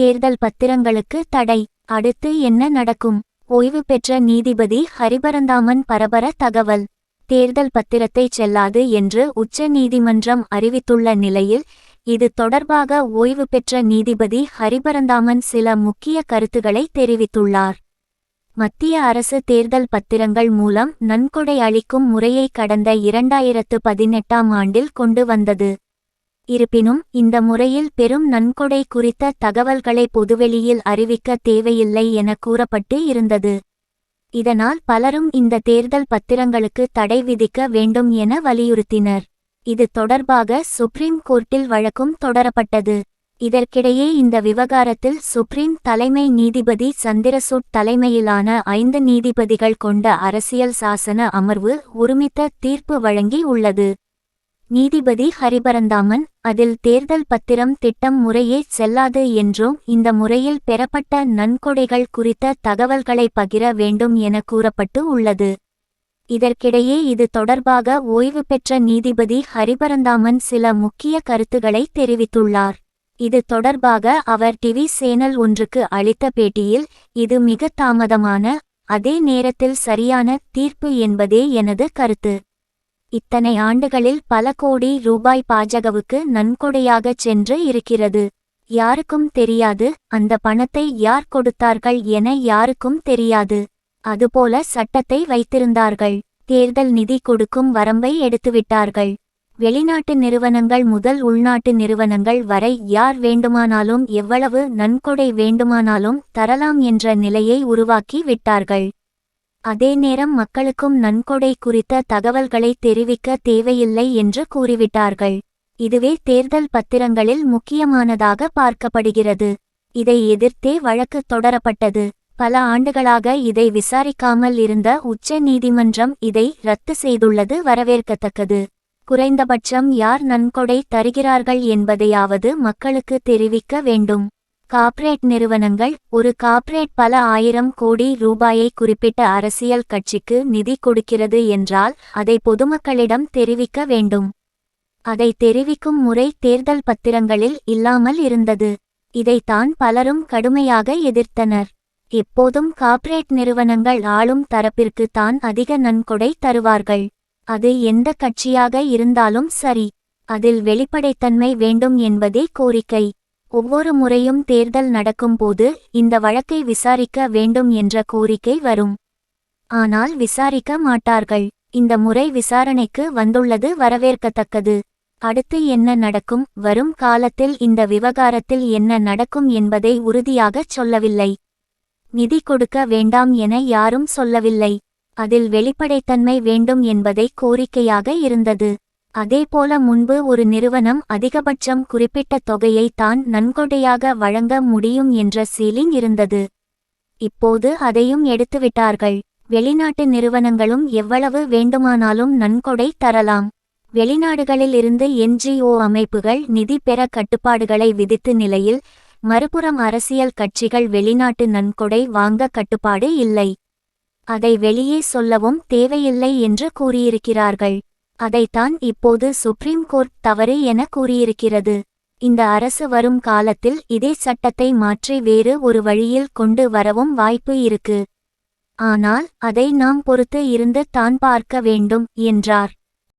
தேர்தல் பத்திரங்களுக்கு தடை. அடுத்து என்ன நடக்கும்? ஓய்வு பெற்ற நீதிபதி ஹரிபரந்தாமன் பரபர தகவல். தேர்தல் பத்திரத்தை செல்லாது என்று உச்ச நீதிமன்றம் அறிவித்துள்ள நிலையில் இது தொடர்பாக ஓய்வு பெற்ற நீதிபதி ஹரிபரந்தாமன் சில முக்கிய கருத்துக்களை தெரிவித்துள்ளார். மத்திய அரசு தேர்தல் பத்திரங்கள் மூலம் நன்கொடை அளிக்கும் முறையை கடந்த இரண்டாயிரத்து பதினெட்டாம் ஆண்டில் கொண்டு வந்தது. இருப்பினும் இந்த முறையில் பெரும் நன்கொடை குறித்த தகவல்களை பொதுவெளியில் அறிவிக்க தேவையில்லை என கூறப்பட்டு இருந்தது. இதனால் பலரும் இந்த தேர்தல் பத்திரங்களுக்கு தடை விதிக்க வேண்டும் என வலியுறுத்தினர். இது தொடர்பாக சுப்ரீம் கோர்ட்டில் வழக்கும் தொடரப்பட்டது. இதற்கிடையே இந்த விவகாரத்தில் சுப்ரீம் தலைமை நீதிபதி சந்திரசூட் தலைமையிலான ஐந்து நீதிபதிகள் கொண்ட அரசியல் சாசன அமர்வு ஒருமித்த தீர்ப்பு வழங்கி உள்ளது நீதிபதி ஹரிபரந்தாமன் அதில் தேர்தல் பத்திரம் திட்டம் முறையே செல்லாது என்றும் இந்த முறையில் பெறப்பட்ட நன்கொடைகள் குறித்த தகவல்களை பகிர வேண்டும் என கூறப்பட்டு உள்ளது. இதற்கிடையே இது தொடர்பாக ஓய்வு பெற்ற நீதிபதி ஹரிபரந்தாமன் சில முக்கிய கருத்துக்களை தெரிவித்துள்ளார். இது தொடர்பாக அவர் டிவி சேனல் ஒன்றுக்கு அளித்த பேட்டியில் இது மிக தாமதமான அதே நேரத்தில் சரியான தீர்ப்பு என்பதே எனது கருத்து. இத்தனை ஆண்டுகளில் பல கோடி ரூபாய் பாஜகவுக்கு நன்கொடையாகச் சென்று இருக்கிறது. யாருக்கும் தெரியாது அந்த பணத்தை யார் கொடுத்தார்கள் என யாருக்கும் தெரியாது. அதுபோல சட்டத்தை வைத்திருந்தார்கள். தேர்தல் நிதி கொடுக்கும் வரம்பை எடுத்துவிட்டார்கள். வெளிநாட்டு நிறுவனங்கள் முதல் உள்நாட்டு நிறுவனங்கள் வரை யார் வேண்டுமானாலும் எவ்வளவு நன்கொடை வேண்டுமானாலும் தரலாம் என்ற நிலையை உருவாக்கி விட்டார்கள். அதே நேரம் மக்களுக்கும் நன்கொடை குறித்த தகவல்களை தெரிவிக்க தேவையில்லை என்று கூறிவிட்டார்கள். இதுவே தேர்தல் பத்திரங்களில் முக்கியமானதாக பார்க்கப்படுகிறது. இதை எதிர்த்தே வழக்கு தொடரப்பட்டது. பல ஆண்டுகளாக இதை விசாரிக்காமல் இருந்த உச்ச நீதிமன்றம் இதை ரத்து செய்துள்ளது வரவேற்கத்தக்கது. குறைந்தபட்சம் யார் நன்கொடை தருகிறார்கள் என்பதையாவது மக்களுக்கு தெரிவிக்க வேண்டும். கார்ப்பரேட் நிறுவனங்கள் ஒரு கார்ப்பரேட் பல ஆயிரம் கோடி ரூபாயை குறிப்பிட்ட அரசியல் கட்சிக்கு நிதி கொடுக்கிறது என்றால் அதை பொதுமக்களிடம் தெரிவிக்க வேண்டும். அதை தெரிவிக்கும் முறை தேர்தல் பத்திரங்களில் இல்லாமல் இருந்தது. இதைத்தான் பலரும் கடுமையாக எதிர்த்தனர். எப்போதும் கார்ப்பரேட் நிறுவனங்கள் ஆளும் தரப்பிற்கு தான் அதிக நன்கொடை தருவார்கள். அது எந்த கட்சியாக இருந்தாலும் சரி. அதில் வெளிப்படைத்தன்மை வேண்டும் என்பதே கோரிக்கை. ஒவ்வொரு முறையும் தேர்தல் நடக்கும்போது இந்த வழக்கை விசாரிக்க வேண்டும் என்ற கோரிக்கை வரும். ஆனால் விசாரிக்க மாட்டார்கள். இந்த முறை விசாரணைக்கு வந்துள்ளது வரவேற்கத்தக்கது. அடுத்து என்ன நடக்கும்? வரும் காலத்தில் இந்த விவகாரத்தில் என்ன நடக்கும் என்பதை உறுதியாகச் சொல்லவில்லை. நிதி கொடுக்க வேண்டாம் என யாரும் சொல்லவில்லை. அதில் வெளிப்படைத்தன்மை வேண்டும் என்பதை கோரிக்கையாக இருந்தது. அதேபோல முன்பு ஒரு நிறுவனம் அதிகபட்சம் குறிப்பிட்ட தொகையை தான் நன்கொடையாக வழங்க முடியும் என்ற சீலிங் இருந்தது. இப்போது அதையும் எடுத்துவிட்டார்கள். வெளிநாட்டு நிறுவனங்களும் எவ்வளவு வேண்டுமானாலும் நன்கொடை தரலாம். வெளிநாடுகளில் இருந்து என்ஜிஓ அமைப்புகள் நிதி பெற கட்டுப்பாடுகளை விதித்து நிலையில் மறுபுறம் அரசியல் கட்சிகள் வெளிநாட்டு நன்கொடை வாங்க கட்டுப்பாடு இல்லை. அதை வெளியே சொல்லவும் தேவையில்லை என்று கூறியிருக்கிறார்கள். அதைத்தான் இப்போது சுப்ரீம் கோர்ட் தவறு என கூறியிருக்கிறது. இந்த அரசு வரும் காலத்தில் இதே சட்டத்தை மாற்றி வேறு ஒரு வழியில் கொண்டு வரவும் வாய்ப்பு இருக்கு. ஆனால் அதை நாம் பொறுத்து இருந்து தான் பார்க்க வேண்டும் என்றார்.